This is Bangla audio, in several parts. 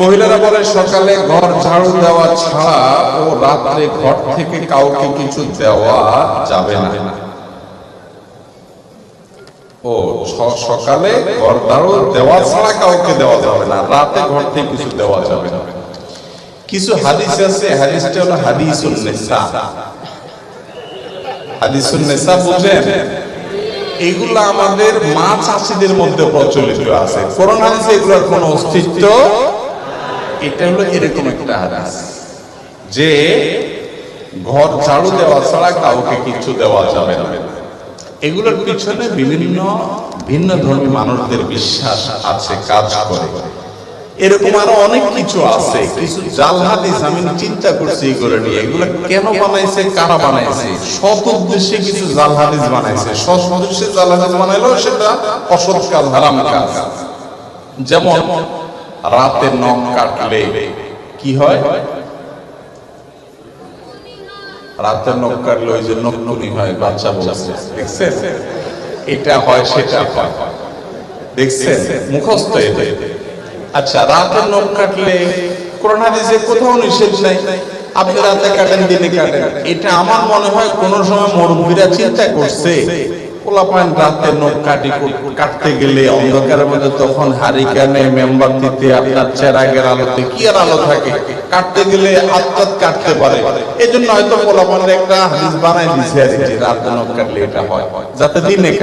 মহিলারা বলে, সকালে ঘর ঝাড়ু দেওয়া ছাড়া ও রাত্রে ঘর থেকে কাউকে কিছু দেওয়া যাবে না। ও সকালে ঘর দেওয়া ছাড়া কাউকে দেওয়া যাবে না, রাতে ঘর থেকে কিছু দেওয়া যাবে না। কিছু হাদিস আছে, হাদিসটা হলো হাদিসুন নেসা। হাদিসুন নেসা বুঝেন? এগুলো আমাদের মা চাষিদের মধ্যে প্রচলিত আছে। কোরআন হাদিসে এগুলোর কোনো অস্তিত্ব এটা হলো এরকম একটা হাদিস যে ঘর ঝাড়ু দেওয়া ছাড়া কাউকে কিছু দেওয়া যাবে না। এগুলোর পিছনে বিভিন্ন ভিন্ন ধর্মী মানুষদের বিশ্বাস আছে কাজ করে। এরকম আরও অনেক কিছু আছে। কিছু জাল হাদিস আমি চিন্তা করছি এগুলো নিয়ে। এগুলো কেন বানাইছে কারা বানাইছে? সৎ উদ্দেশ্যে কিছু জাল হাদিস বানাইছে। সৎ উদ্দেশ্যে জাল হাদিস বানাইলো সেটা অসৎ কাজ হারাম কাজ। যেমন রাতে নখ কাটলে কি হয়? রাতে নখ কাটলে ওই যে নখননি হয়, বাচ্চা বলছে। দেখছেন? এটা হয়, সেটা হয়। দেখছেন? মুখস্থ এটা। আচ্ছা রাতে নখ কাটলে করোনা হাদিসে কোথাও নিষেধ নাই। আপনি রাতে কাটেন, দিনে কাটেন। এটা আমার মনে হয় কোন সময় মুরব্বীরা চিন্তা করছে তখন হয়তো হয়, যাতে দিনে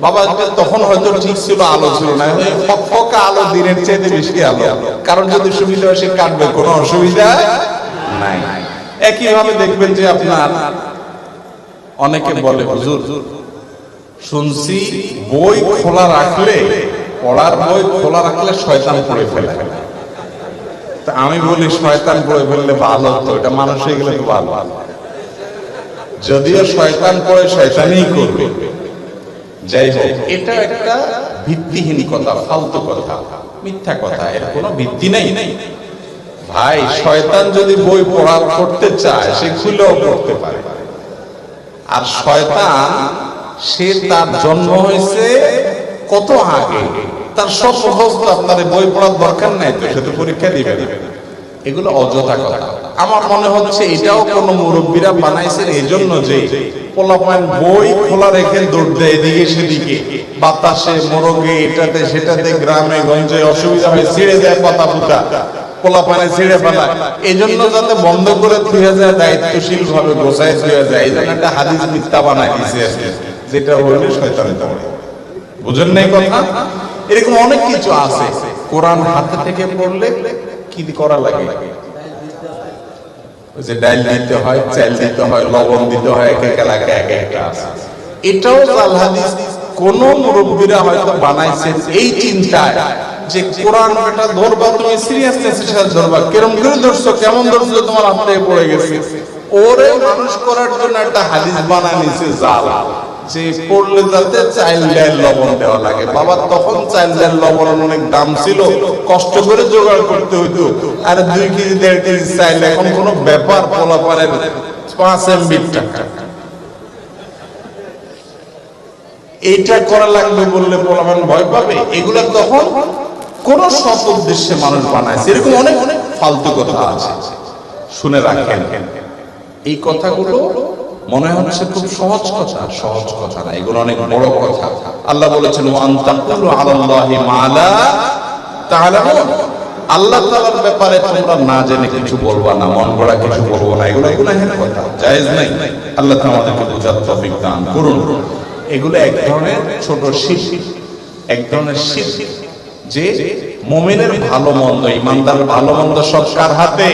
বাবা, তখন হয়তো ঠিক ছিল, আলো ছিল না। আলো, দিনের চাইতে বেশি আলো। কারণ যদি সুবিধা হয় সে কাটবে, কোনো অসুবিধা নাই। একই ভাবে দেখবেন যে আপনার অনেকে বলে, হুজুর শুনছি বই খোলা রাখলে, পড়ার বই খোলা রাখলে শয়তান পড়ে ফেলে। তা আমি বলি, শয়তান পড়ে ফেললে ভালো হতো, এটা মানুষ হয়ে গেলে ভালো। যদিও শয়তান পড়ে, শয়তানই করবে। যাই হোক, এটা একটা ভিত্তিহীন কথা, ফালতু কথা, মিথ্যা কথা, এর কোনো ভিত্তি নেই। ভাই, শয়তান যদি বই পড়া, পড়তে চায়, সে খুলেও পড়তে পারে। আর শয়তান সে তার জন্ম হয়েছে কত আগে? তার সব মুখস্থ আপনার বই পড়ার দরকার নাই তো, সে তো পরীক্ষা দিবে এগুলো অযথা কথা। আমার মনে হচ্ছে এটাও কোন মুরব্বীরা বানাইছেন এই জন্য যে বই খোলা রেখে দৌড় দেয় এদিকে সেদিকে। বাতাসে, মোরগে, এটাতে, সেটাতে, গ্রামে, গঞ্জে অসুবিধা দেয় পাতা পুতা পোলাপানে ছিঁড়ে ফেলা এই জন্য যাতে বন্ধ করে থুয়ে যায় দায়িত্বশীল ভাবে থুয়ে যায়। এই জন্য একটা হাদিস মিথ্যা বানাই দিছে। যেটা হলে শয়তানের দৌড়ে বুঝেন নাই কথা? এরকম অনেক কিছু আছে। কোরআন হাতে থেকে পড়লে কি করা লাগে? যে ডাল দিতে হয় চাল দিতে হয়, লবণ দিতে হয়, এক এক এলাকায় এক একটা আছে। এটাও জাল হাদিস। কোন মুরব্বীরা হয়তো বানাইছেন এই চিন্তায় যে কোরআন এটা ধরবা তুমি সিরিয়াসনেসের সাথে ধরবা কেরম করে ধরছো? কেমন ধরছো? তোমার হাত পড়ে গেছে। ওরে মানুষ করার জন্য একটা হাদিস বানায় নিছে জাল। যে যাতে লবণ দেওয়া লাগে। বাবা, তখন লবণ অনেক দাম ছিল। কষ্ট করে জোগাড় করতে হইতো। আর দুই কেজি, দেড় কেজি এখন ব্যাপার পোলাপারের পাঁচ এইটা করা লাগবে বললে পোলাপান ভয় পাবে? এগুলা তখন কোন সৎ উদ্দেশ্যে মানুষ বানাইছে এরকম অনেক অনেক ফালতু কথা আছে। শুনে রাখেন। এই কথাগুলো মনে হচ্ছে খুব সহজ কথা। সহজ কথা না, এগুলো অনেক বড় কথা। আল্লাহ বলেছেন, ওয়ান তাকুলু আলাল্লাহি মালা তাআলামুন। আল্লাহ তাআলার ব্যাপারে তোমরা না জেনে কিছু বলবা না, মন গড়া কিছু বলব না, এগুলো গুনাহের কথা, জায়েজ নাই। আল্লাহ তাআলা আমাদেরকে বোঝার তৌফিক দান করুন। এগুলো এক ধরনের ছোট শিরক এক ধরনের শিরক যে মুমিনের ভালো মন্দ ইমানদারের ভালো মন্দ সব কার হাতে?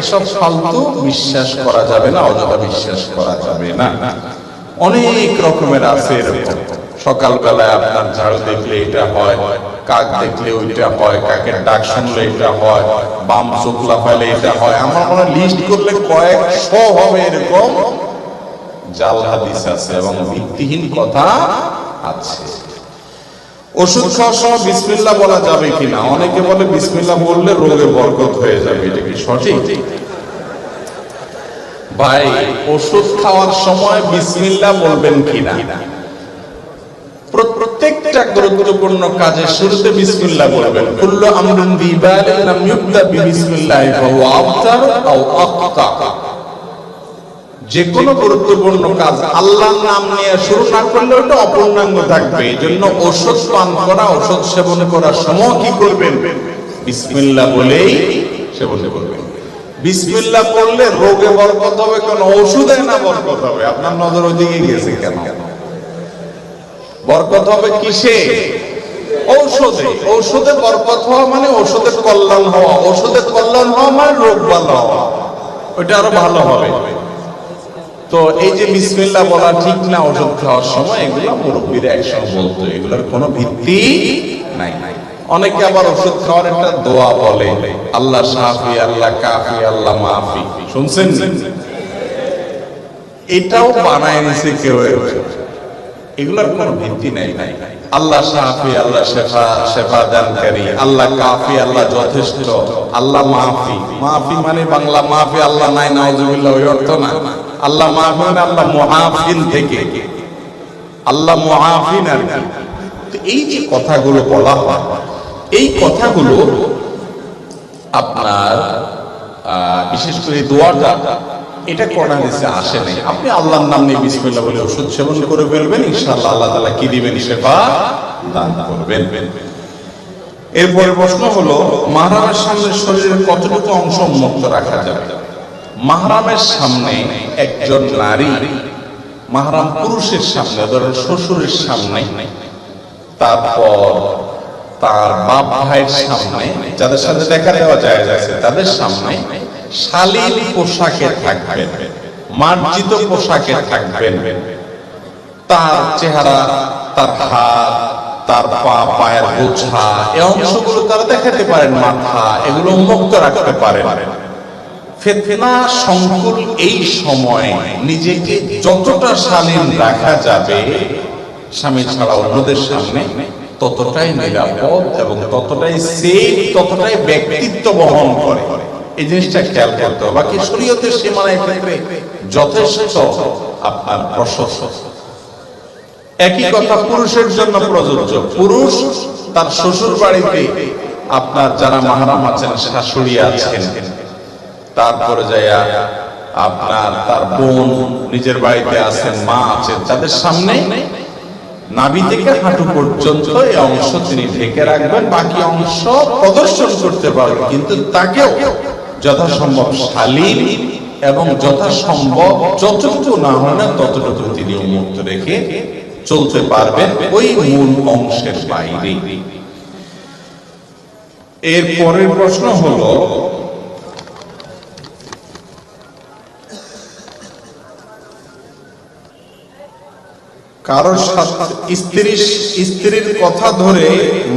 এসব ফালতু বিশ্বাস করা যাবে না, অযথা বিশ্বাস করা যাবে না। অনেক রকমের আছে এরকম। সকালবেলায় আপনার ঝাড়ু দেখলে এটা হয়, কাক দেখলে ওইটা হয়, কাকের ডাক শুনলে এটা হয়, বাম চোখলা ফেলে এটা হয়। আমার মনে লিস্ট করলে কয়েকশো হবে এরকম। জাল হাদিস আছে এবং ভিত্তিহীন কথা আছে। ওষুধ খাওয়ার সময় বিসমিল্লাহ বলা যাবে কিনা? অনেকে বলে বিসমিল্লাহ বললে রোগে বরকত হয়ে যাবে। এটা কি সঠিক? ভাই, ওষুধ খাওয়ার সময় বিসমিল্লা বলবেন কিনা? প্রত্যেকটা গুরুত্বপূর্ণ কাজের শুরুতে বিসমিল্লাহ বলবেন। কুল্লু আমরুন বিবালিন লাম ইউবদা বিবিসমিল্লাহ ফাহুয়া আবতার আও আক্তা যে কোনো গুরুত্বপূর্ণ কাজ আল্লাহর নাম নিয়ে শুরু না করলে ওটা অপূর্ণাঙ্গ থাকবে। এই জন্য ওষুধ পান করা ওষুধ সেবন করার সময় কি করবেন? বিসমিল্লাহ বলেই সেবন করবেন। বিসমিল্লাহ পড়লে রোগে বরকত হবে কোন? ওষুধে না বরকত হবে? আপনার নজর ওইদিকে গেছে কেন? বরকত হবে কিসে? ঔষধে। ঔষধে বরকত হওয়া মানে ওষুধের কল্যাণ হওয়া। ওষুধের কল্যাণ হওয়া মানে রোগ ভালো হওয়া। ওইটা আরও ভালো হবে। তো এই যে বিসমিল্লাহ বলা ঠিক না ওষুধ খাওয়ার সময়, এগুলো মুরব্বীরা একসঙ্গে বলতো, এগুলোর কোনো ভিত্তি নাই। অনেকে আবার ওষুধ খাওয়ার একটা দোয়া বলে, আল্লাহ সাফি, আল্লাহ কাফি, আল্লাহ মাফি। শুনছেন? এটাও বানায় নিছে কেউ এগুলোর কোনো ভিত্তি নাই। আল্লাহ সাফি, আল্লাহ শেফা শেফা দানকারী, আল্লাহ কাফি, আল্লাহ যথেষ্ট, আল্লাহ মাফি। মাফি মানে বাংলা মাফি, আল্লাহ নাই, নাউজুবিল্লাহ, ওই অর্থ না। আল্লাহ মাফি মানে আল্লাহ মুহাফিন থেকে। আল্লাহ মুহাফিন আর তো এই যে কথাগুলো বলা হয়, এই কথাগুলো আপনার বিশেষ করে দোয়াটা, এটা কোরআন হাদিসে আসে নাই। আপনি আল্লাহর নাম নিয়ে বিসমিল্লাহ বলে ওষুধ সেবন করে ফেলবেন, ইনশাআল্লাহ আল্লাহ তাআলা কি দিবেন সেবা দান করবেন। এরপরে প্রশ্ন হলো মাহরামের সামনে শরীরের কতটুকু অংশ মুক্ত রাখা যাবে? মাহরামের সামনে একজন নারী, মাহরাম পুরুষের সামনে ধরেন শ্বশুরের সামনে, তারপর তার বাপ ভাইয়ের সামনে, যাদের সাথে দেখা দেওয়া যায়, তাদের সামনে শালীন পোশাকে থাকবেন, মার্জিত পোশাকে থাকবেন। তার চেহারা, তার হাত, তার পা, পায়ের গোছা এই অংশগুলো তারা দেখাতে পারেন, মাথা, এগুলো মুক্ত রাখতে পারেন। ফেতনা সংকুল এই সময় নিজেকে যতটা শালীন রাখা যাবে, স্বামী ছাড়া অন্যদের সামনে ততটাই নিরাপদ এবং ততটাই সেফ ততটাই ব্যক্তিত্ব বহন করে। এই জিনিসটা খেয়াল করতে হবে। বাকি শরীয়তের সীমানায় ক্ষেত্রে যথেষ্ট আপনার প্রশস্ত। একই কথা পুরুষের জন্য প্রযোজ্য। পুরুষ তার শ্বশুর বাড়িতে আপনার যারা মাহারাম আছেন, শাশুড়ি আছেন তারপরে যাইয়া আপনার, তার বোন নিজের বাড়িতে আছেন, মা আছেন, তাদের সামনে থেকে হাঁটু পর্যন্ত এই অংশ তিনি ঢেকে রাখবেন, বাকি অংশ প্রদর্শন করতে কিন্তু তাকেও যথাসম্ভব শালীন এবং যথাসম্ভব যতটুকু না হয় না ততটুকু তিনি উন্মুক্ত রেখে চলতে পারবেন ওই মূল অংশের বাইরে। এর পরের প্রশ্ন হলো কারোর সাথে স্ত্রীর স্ত্রীর কথা ধরে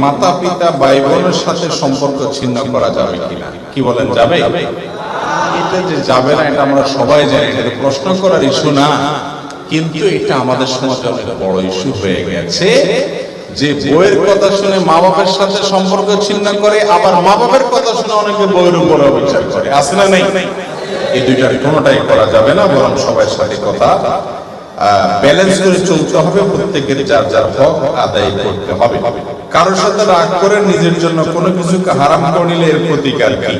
মাতা পিতা ভাই বোনের সাথে সম্পর্ক ছিন্ন করা যাবে কিনা? কি বলেন, যাবে? এটা যে যাবে না, এটা আমরা সবাই জানি, এটা প্রশ্ন করার ইস্যু না। কিন্তু এটা আমাদের সমাজে অনেক বড় ইস্যু হয়ে গেছে যে বইয়ের কথা শুনে মা বাবার সাথে সম্পর্ক ছিন্ন করে, আবার মা বাবার কথা শুনে অনেকে বইয়ের উপরে বিচার করে। আছে না নেই? এই দুইটার কোনোটাই করা যাবে না, বরং সবার সাথে কথা ব্যালেন্স করে চলতে হবে, প্রত্যেকের যার যার হক আদায় করতে হবে। কারোর সাথে রাগ করে নিজের জন্য কোনো কিছুকে হারাম নিলে এর প্রতিকার কি?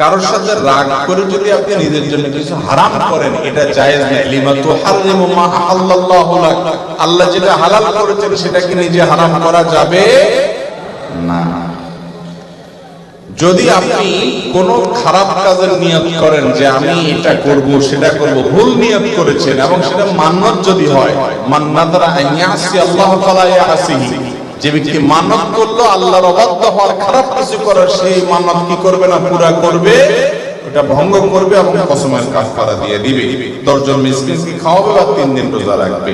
কারোর সাথে রাগ করে যদি আপনি নিজের জন্য কিছু হারাম করেন, এটা জায়েজ না। লিমা তুহাররিমু মা আহাল্লাল্লাহু লাক। আল্লাহ যেটা হালাল করেছেন সেটা কি নিজে হারাম করা যাবে? না। যদি আপনি কোন খারাপ কাজের নিয়ত করেন যে আমি এটা করব, সেটা করব, ভুল নিয়ত করেছেন এবং সেটা মান্নত যদি হয়, মান্নাতরা আইয়াসি আল্লাহ তাআলা ইয়াসিহি। যে ব্যক্তি মানত করল, আল্লাহর অবাধ্য হওয়ার খারাপ কিছু করার, সেই মানত কি করবে না, পুরা করবে? ওটা ভঙ্গ করবে এবং কসমের কাফারা দিয়ে দিবে। দশজন মিসকিনকে খাওয়াবে বা তিন দিন রোজা রাখবে।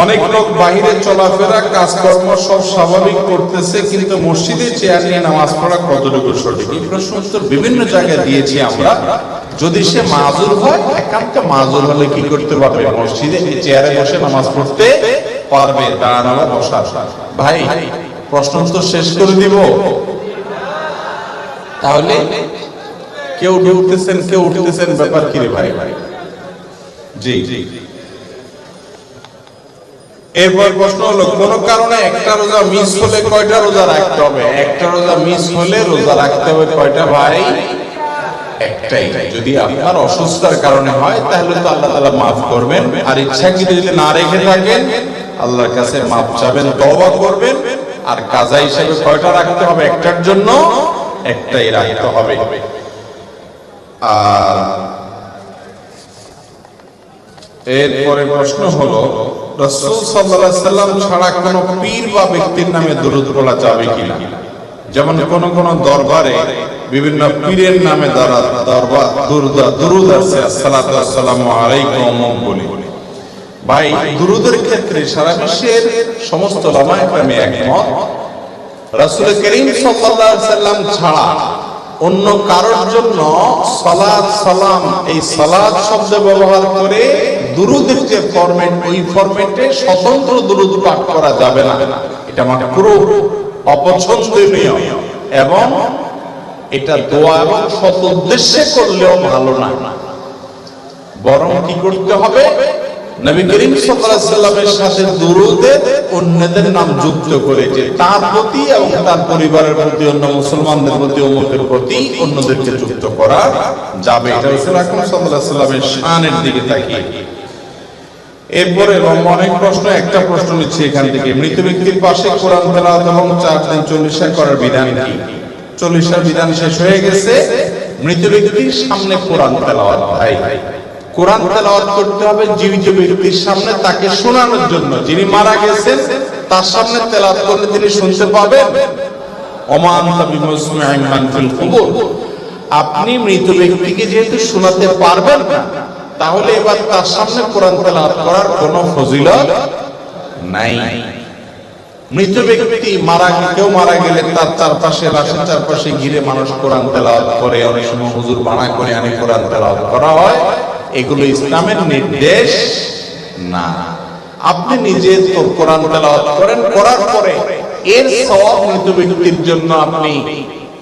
অনেক লোক বাহিরে চলাফেরা, কাজকর্ম সব স্বাভাবিক করতেছে, কিন্তু মসজিদে চেয়ার নিয়ে নামাজ পড়া কতটুকু সঠিক? এই প্রশ্ন উত্তর বিভিন্ন জায়গায় দিয়েছি আমরা। যদি সে মাজুর হয়, একান্ত মাজুর হলে কি করতে পারবে? মসজিদে চেয়ারে বসে নামাজ পড়তে পারবে, দাঁড়ানো, বসা। ভাই, প্রশ্ন উত্তর শেষ করে দিব। তাহলে কেউ ঢুকতেছেন কেউ উঠতেছেন, ব্যাপার কি রে ভাই? ভাই জি জি। এরপর প্রশ্ন হলো, কোন কারণে একটা রোজা মিস হলে কয়টা রোজা রাখতে হবে? একটা রোজা মিস হলে রোজা রাখতে হবে কয়টা ভাই? একটাই। যদি আপনার অসুস্থতার কারণে হয়, তাহলে তো আল্লাহ করবেন। আর যদি না রেখে থাকেন, আল্লাহর কাছে চাবেন করবেন। আর কাজা হিসেবে কয়টা রাখতে হবে? একটার জন্য একটাই রাখতে হবে। আর এরপরে প্রশ্ন হলো ছাড়া পীর বা ব্যক্তির নামে দরুদ যাবে কিনা যেমন কোন কোন দরবারে বিভিন্ন পীরের নামে ভাই, দুরুদের ক্ষেত্রে সারা বিশ্বের সমস্ত একমত। রাসূল করিম সাল্লাম ছাড়া অন্য কারোর জন্য সালাত সালাম, এই সালাত শব্দ ব্যবহার করে দুরুদের যে ফরম্যাট ওই স্বতন্ত্র দুরুদ পাঠ করা যাবে না। এটা অপছন্দনীয়। এবং এটা দোয়া এবং উদ্দেশ্যে করলেও ভালো না। বরং কি করতে হবে? নবী করিম সাল্লামের সাথে অন্যদের নাম যুক্ত করে যে তার প্রতি এবং তার পরিবারের প্রতি, অন্য মুসলমানদের প্রতি, উম্মতের প্রতি অন্যদেরকে যুক্ত করা যাবে। এটা আকরাম সাল্লাল্লাহু আলাইহি সাল্লামের শানের দিকে তাকিয়ে। এরপরে অনেক প্রশ্ন, একটা প্রশ্ন নিচ্ছি এখান থেকে। মৃত ব্যক্তির পাশে কোরআন তেলাওয়াত এবং চার দিন চল্লিশা করার বিধান কি? চল্লিশার বিধান শেষ হয়ে গেছে। মৃত ব্যক্তির সামনে কোরআন তেলাওয়াত ভাই। কোরআন তেলাওয়াত করতে হবে জীবিত ব্যক্তির সামনে, তাকে শোনানোর জন্য। যিনি মারা গেছেন, তার সামনে তেলাওয়াত করলে তিনি শুনতে পাবেন। মান কুবুর। আপনি মৃত ব্যক্তিকে যেহেতু শোনাতে পারবেন না তাহলে এবার তার সামনে কোরআন তেলাওয়াত করার কোনো ফজিলত নাই। মৃত ব্যক্তি মারা কেউ মারা গেলে তার চারপাশে লাশের চারপাশে ঘিরে মানুষ কোরআন তেলাওয়াত করে, অনেক সময় হুজুর বানা করে আনি কোরআন তেলাওয়াত করা হয়। এগুলো ইসলামের নির্দেশ না। আপনি নিজে তো কোরআন তেলাওয়াত করেন, করার পরে এর সওয়াব মৃত ব্যক্তির জন্য আপনি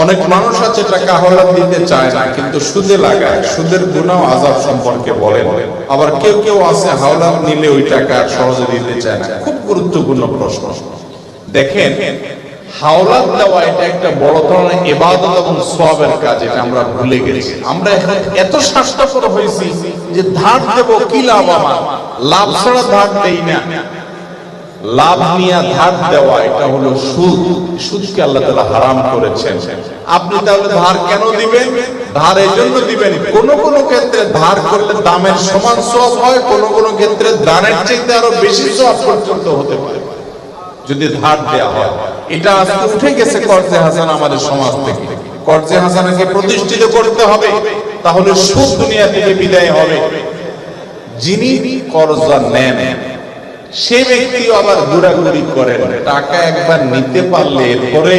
অনেক মানুষ আছে টাকা হলাদ দিতে চায় না, কিন্তু সুদে লাগায়। সুদের গুণাও আজাব সম্পর্কে বলেন আবার কেউ কেউ আছে, হাওলাত নিলে ওই টাকা সহজে দিতে চায় না। খুব গুরুত্বপূর্ণ প্রশ্ন। দেখেন, হাওলাত দেওয়া এটা একটা বড় ধরনের ইবাদত এবং সওয়াবের কাজ, এটা আমরা ভুলে গেছি। আমরা এত স্বাস্থ্যকর হয়েছি যে ধার দেব কি লাভ আমার? লাভ ছাড়া ধার দেই না। লাভ নিয়ে ধার দেওয়া, এটা হলো সুদ। সুদকে আল্লাহ তাআলা হারাম করেছেন। আপনি তাহলে ধার কেন দিবেন? ধার এই জন্য দিবেন। কোন কোন ক্ষেত্রে ধার করলে দামের সমান সব হয়, কোন কোন ক্ষেত্রে দানের চাইতে আরও বেশি সব পর্যন্ত হতে পারে। যদি ধার দেওয়া হয়। এটা আজকে উঠে গেছে কর্জে হাসান আমাদের সমাজ থেকে। কর্জে হাসানাকে প্রতিষ্ঠিত করতে হবে। তাহলে সুদ দুনিয়া থেকে বিদায় হবে। যিনি কর্জা নেন সে ব্যক্তি আবার ঘোরাঘুরি করেন টাকা একবার নিতে পারলে এরপরে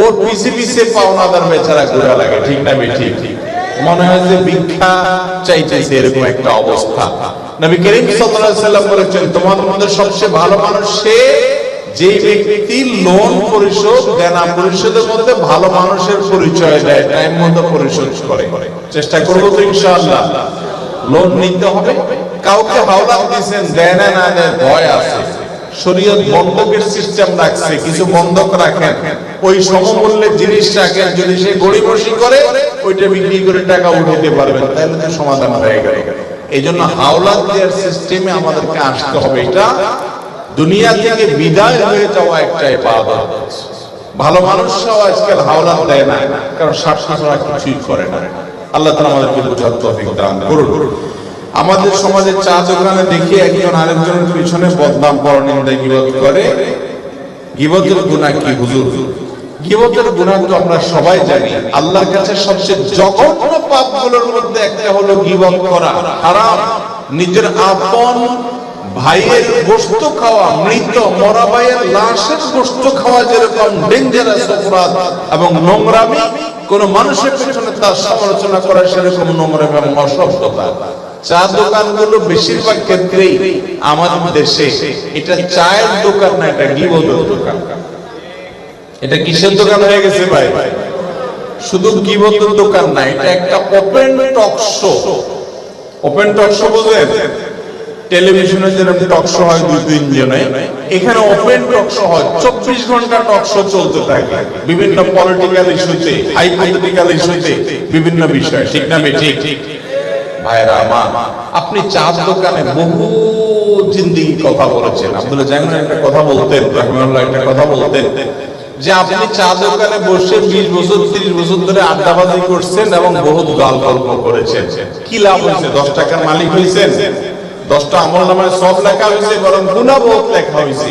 ওর পিছে পিছে পাওনাদার বেচারা ঘোরা লাগে, ঠিক না ঠিক মনে হয় যে ভিক্ষা চাইতেছে এরকম একটা অবস্থা। নবী করিম সাল্লাল্লাহু বলেছেন তোমাদের মধ্যে সবচেয়ে ভালো মানুষ সে যে ব্যক্তি লোন পরিশোধ, দেনা পরিশোধের মধ্যে ভালো মানুষের পরিচয় দেয় টাইম মতো পরিশোধ করে। চেষ্টা করব তো ইনশাআল্লাহ। লোন নিতে হবে। কাউকে হাওলাত দিয়েছেন, দেয় না না, দেয়, ভয় আছে। শরীয়ত বন্ধকের সিস্টেম রাখছে, কিছু বন্ধক রাখেন। ওই সমমূল্যের জিনিস রাখেন, যদি সে গড়িমসি করে ওইটা বিক্রি করে টাকা উঠাতে পারবেন? তাহলে তো সমাধান হয়ে গেল। এই জন্য হাওলাত দেওয়ার সিস্টেমে আমাদেরকে আসতে হবে। এটা দুনিয়া থেকে বিদায় হয়ে যাওয়া একটা ইবাদত ভালো মানুষরাও আজকাল হাওলাত দেয় না, কারণ স্বার্থ ছাড়া কিছুই করে না। আল্লাহ তালা আমাদেরকে বোঝার তফিক দান করুন। আমাদের সমাজে চা দোকানে দেখি একজন আরেকজনের পিছনে বদনাম পরনিন্দা গিবত করে। গিবতের গুণা কি, হুজুর? গিবতের গুণা তো আমরা সবাই জানি। আল্লাহর কাছে সবচেয়ে জঘন্য পাপগুলোর মধ্যে একটা হলো গিবত করা। হারাম। নিজের আপন ভাইয়ের গোস্ত খাওয়া, মৃত মরা ভাইয়ের লাশের গোস্ত খাওয়া যেরকম ডেঞ্জারাস অপরাধ এবং নোংরামি, কোন মানুষের পেছনে তার সমালোচনা করা সেরকম নোংরামি এবং অসভ্যতা। চা দোকানগুলো বেশিরভাগ ক্ষেত্রেই আমাদের দেশে এটা চায়ের দোকান না, এটা গিবতের দোকান। এটা কিসের দোকান হয়ে গেছে ভাই? শুধু গিবতের দোকান না, এটা একটা open talk show open talk show বোঝেন টেলিভিশনে যেরকম টক শো হয় দুই তিন জনে, এখানে ওপেন টক শো হয়, চব্বিশ ঘণ্টা টক শো চলতে থাকে। বিভিন্ন পলিটিক্যাল ইস্যুতে হাইপোথেটিক্যাল ইস্যুতে বিভিন্ন বিষয়, ঠিক না ঠিক ভাইরা আমার আপনি দোকানে বহু কথা বলেছেন। আব্দুল একটা কথা বলতেন, রহমানুল্লাহ একটা কথা বলতেন, যে আপনি চা দোকানে বসে বিশ বছর, ত্রিশ বছর ধরে আড্ডাবাজি করছেন এবং বহুত গাল গল্প করেছেন। কি লাভ হয়েছে? দশ টাকার মালিক হয়েছেন? দশটা আমল নামায় সব লেখা হয়েছে, বরং গুণা বহুত লেখা হয়েছে।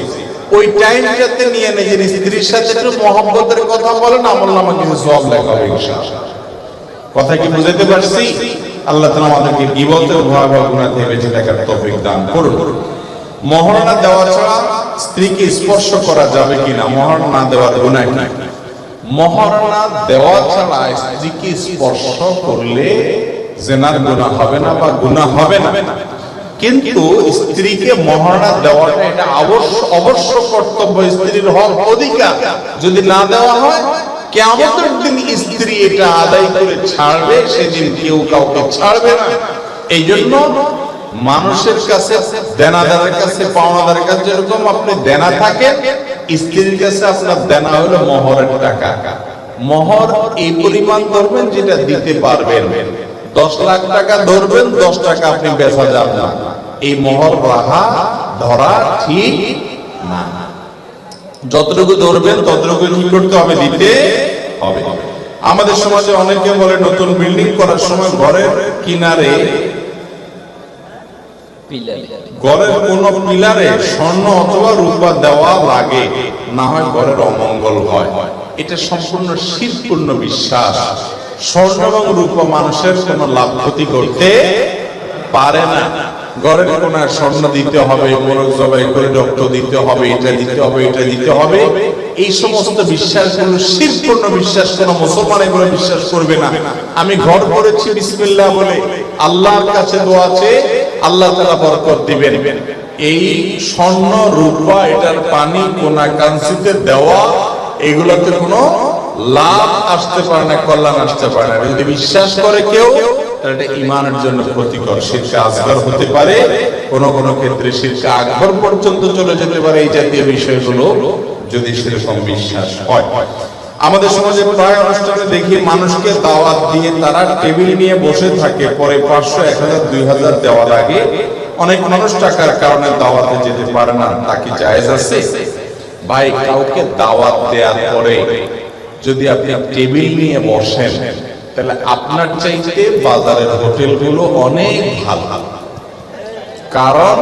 ওই টাইমটাতে নিয়ে নিজের স্ত্রীর সাথে একটু মহব্বতের কথা বলেন, আমল নামা কিন্তু সব লেখা হবে ইনশাআল্লাহ। কথা কি বুঝাতে পারছি? আল্লাহ তাআলা আমাদেরকে গীবতের ভয়াবহ গুনাহ থেকে বেঁচে থাকার তৌফিক দান করুন। মহারণা দেওয়া ছাড়া স্ত্রীকে স্পর্শ করা যাবে কিনা? না দেওয়া গুনাহ কি? মহারণা দেওয়া ছাড়া স্ত্রীকে স্পর্শ করলে জেনার গুনাহ হবে না বা গুনাহ হবে না? কিন্তু স্ত্রীকে মহারণা দেওয়াটা এটা অবশ্য অবশ্য কর্তব্য স্ত্রীর হক অধিকার। যদি না দেওয়া হয় কেমতের দিন স্ত্রী এটা আদায় করে ছাড়বে, সেদিন কেউ কাউকে ছাড়বে না। এই জন্য মানুষের কাছে, দেনাদারের কাছে, পাওনাদারের কাছে যেরকম আপনি দেনা থাকেন, স্ত্রীর কাছে আপনার দেনা হলো মহরের টাকা। মহর এই পরিমাণ ধরবেন যেটা দিতে পারবেন। দশ লাখ টাকা ধরবেন, দশ টাকা আপনি বেচা যান না। এই মহর রাহা ধরা ঠিক না। যতটুকু ধরবেন ততটুকু কি করতে হবে দিতে হবে। আমাদের সমাজে অনেকে বলে নতুন বিল্ডিং করার সময় ঘরের কিনারে ঘরের কোন পিলারে স্বর্ণ অথবা রূপা দেওয়া লাগে না হয় ঘরের অমঙ্গল হয়। এটা সম্পূর্ণ শীতপূর্ণ বিশ্বাস। স্বর্ণ এবং রূপা মানুষের কোনো লাভ ক্ষতি করতে পারে না। ঘরের কোন স্বর্ণ দিতে হবে মোরগ জবাই করে রক্ত দিতে হবে, এটা দিতে হবে, এটা দিতে হবে। এই সমস্ত বিশ্বাসগুলো শীতপূর্ণ বিশ্বাস কোন মুসলমান এগুলো বিশ্বাস করবে না। আমি ঘর করেছি, বিসমিল্লাহ বলে। আল্লাহর কাছে দোয়া আছে আল্লাহ তাআলা বরকত দিবেন। এই স্বর্ণ, রূপা, এটার পানি, কোনা, কাঞ্চিতে দেওয়া, এগুলোতে কোনো লাভ আসতে পারে না, কল্যাণ আসতে পারে না। যদি বিশ্বাস করে কেউ তাহলে এটা ইমানের জন্য ক্ষতিকর। শিরকে আসগর হতে পারে কোন কোন ক্ষেত্রে শিরকে আকবর পর্যন্ত চলে যেতে পারে এই জাতীয় বিষয়গুলো যদি সেরকম বিশ্বাস হয়। আমাদের সমাজে প্রায় অনুষ্ঠানে দেখি মানুষকে দাওয়াত দিয়ে তারা টেবিল নিয়ে বসে থাকে পরে পাঁচশো এক হাজার দুই হাজার দেওয়ার আগে অনেক মানুষ টাকার কারণে দাওয়াতে যেতে পারে না তা কি জায়েজ আছে? ভাই কাউকে দাওয়াত দেওয়ার পরে যদি আপনি টেবিল নিয়ে বসেন তাহলে আপনার চাইতে বাজারের হোটেলগুলো অনেক ভালো। কারণ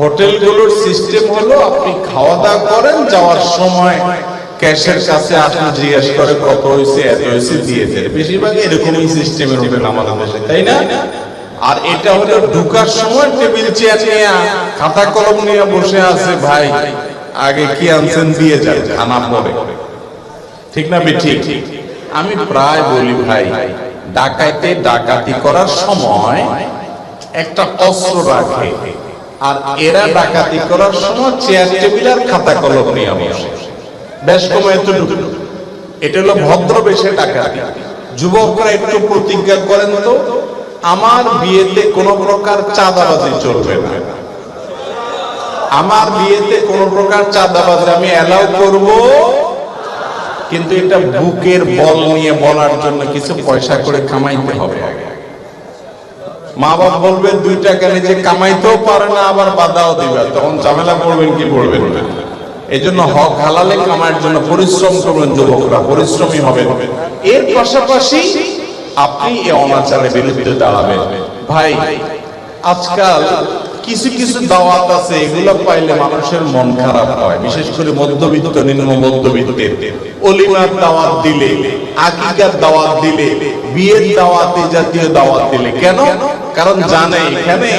হোটেলগুলোর সিস্টেম হলো আপনি খাওয়া দাওয়া করেন, যাওয়ার সময় ক্যাশের কাছে আসলে জিজ্ঞেস করে কত হয়েছে এত হয়েছে দিয়ে দেয় বেশিরভাগ এরকমই সিস্টেমের হোটেল আমাদের দেশে, তাই না? আর এটা হলো ঢুকার সময় টেবিল, চেয়ার নিয়ে খাতা কলম নিয়ে বসে আছে, ভাই, আগে কি আনছেন, দিয়ে যান, খানা পরে। ঠিক না ঠিক আমি প্রায় বলি ভাই, ডাকাইতে ডাকাতি করার সময় একটা অস্ত্র রাখে। আর এরা ডাকাতি করার সময় চেয়ার, টেবিল আর খাতা কলম নিয়ে বেশ এটা হলো ভদ্র বেশে ডাকাতি। যুবকরা একটু প্রতিজ্ঞা করেন তো, আমার বিয়েতে কোনো প্রকার চাঁদাবাজি চলবে না। আমার বিয়েতে কোন প্রকার চাঁদাবাজি আমি অ্যালাউ করব? কিন্তু এটা বুকের বল নিয়ে বলার জন্য কিছু পয়সা করে কামাইতে হবে। মা বাপ বলবে দুই টাকা নিজে কামাইতেও পারে না, আবার বাধাও দিবে। তখন ঝামেলা পড়বেন কি পড়বেন না এই জন্য হক হালালে কামাইয়ের জন্য পরিশ্রম করবেন যুবকরা, পরিশ্রমী হবেন। এর পাশাপাশি আপনি এই অনাচারের বিরুদ্ধে দাঁড়াবেন। ভাই, আজকাল কিছু কিছু দাওয়াত আছে, এগুলো পাইলে মানুষের মন খারাপ হয়। বিশেষ করে মধ্যবিত্ত, নিম্ন মধ্যবিত্তের। অলিমার দাওয়াত দিলে, আকিকার দাওয়াত দিলে, বিয়ের দাওয়াতে জাতীয় দাওয়াত দিলে। কেন? কারণ জানে এখানে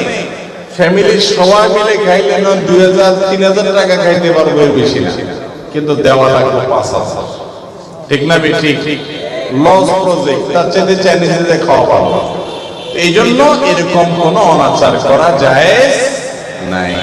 ফ্যামিলির সবাই মিলে খাইলে না দুই হাজার, তিন হাজার টাকা খাইতে পারব বেশি না। কিন্তু দেওয়া লাগবে পাঁচ হাজার ঠিক না ঠিক লস প্রজেক্ট তার চাইতে চাইনিজে খাওয়া পাবো এই জন্য এরকম কোন অনাচার করা যায় নাই।